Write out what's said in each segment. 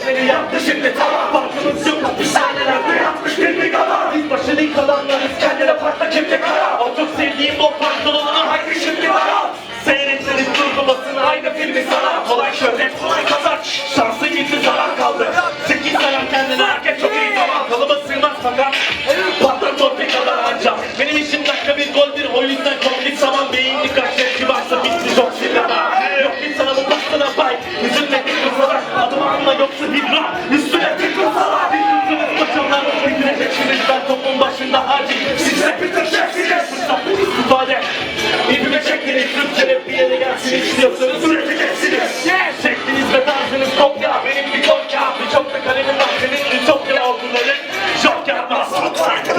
gökleri yaptı şimdi tamam Farkımız yok. Hapishanelerde yatmış bir bir kadar. Biz başını kalanlarız kendine patla kimde kara O çok sevdiğim o pantolonunu istiyorsanız Üreteceksiniz Çektiniz ve tarzınız kopya. Benim bir kopya Birçok da kalemim var Senin ütopya olduğunların Şok yapmaz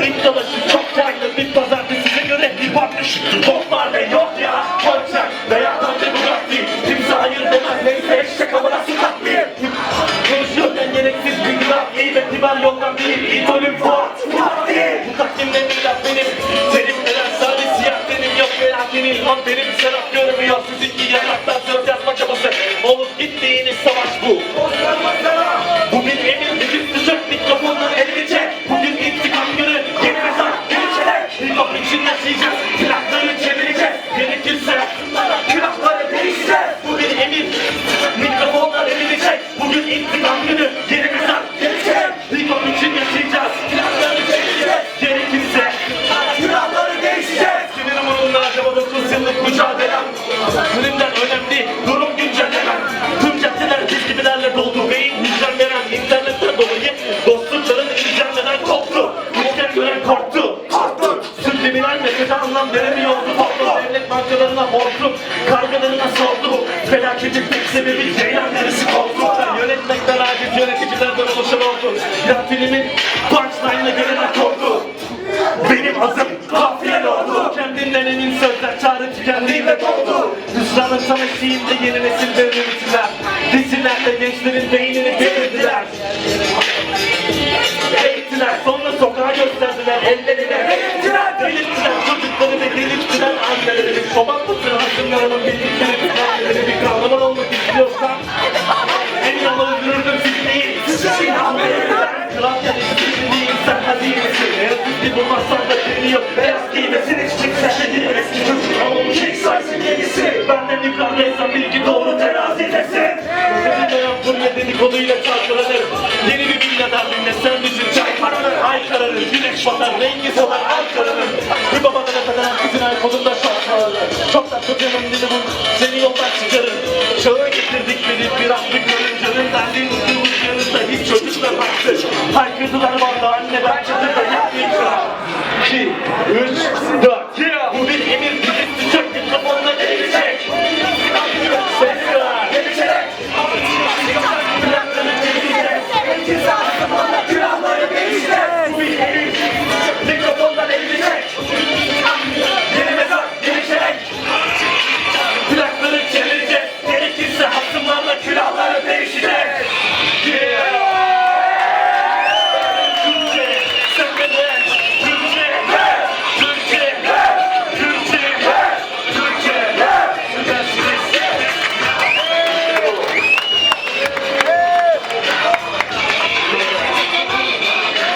İlk dalaşı çok kaydı Bir pazartesi size göre bir bakmış Toplar ve yok ya. Koyacak veya tabi bu değil Kimse hayır demez. Neyse havana su katmayayım Konuşuyorken gereksiz bir laf İyi ve kibar yoldan değil. İdolüm Fuat. Fuat değil. Bu takdimle bir laf benim senin Lan benim serap görmüyor Sizinki yanaktan söz yazma çabası. Olup gittiğiniz savaş bu. Bugün emin vücut düşük mikrofonları elini çek. Bugün intikam günü yeni mezar yeni çelek Hip için yaşayacağız Plakları çevireceğiz. Gerekirse Külahları değişeceğiz Bugün emin mikrofonlar elini çek. Bugün intikam günü yeni mezar yeni çelek Hip için yaşayacağız 30 yıllık mücadelem Günümden önemli durum güncellemem Tüm caddeler çizgilerle doldu Beyin hücrem veren internetten dolayı Dostlukların ilgilenmeden koptu. Ülken gören korktu. Korktu. Subliminal mesajı anlam veremiyordu. Korktu. Devlet bankalarına borcum Kargalarına sordu. Felaketin tek sebebi ceylan neresi korktu. Yönetmekten aciz yöneticilerden oluşan oldu. Ya filmin punchline'ına gelene korktu benim adım kafiyeli oldu. Kendinden emin sözler çağrı tükendiğinde doldu. Hüsranın tam eşiğinde yeni nesil devrildiler Dizilerle gençlerin beynini devirdiler. Eğittiler sonra sokağa gösterdiler ellerine delirttiler çocukları ve delirttiler. Anneleri Çoban mısın hasımlarımın bildikleri Ki bulmazsan da seni yok Beyaz giymesin hiç kimse şehir eski çocuk olmuş ilk saysın yenisi Benden yukarıdaysan bil ki doğru terazidesin Seninle yaptığım ne dedikoduyla çalkalanır. Yeni bir villa derdinde sen düşün çay paranır Ay kararır güneş batar rengi solar Ankara'nın Bir babadan kadar kızın ay kolunda şartlarla Çok da kocanın dili bu seni yoldan çıkarır. Çağa getirdik beni bir aklı görüncenin Derdin ıkılmış yanında hiç çocukla baktı. Haykırdılar vardı anne ben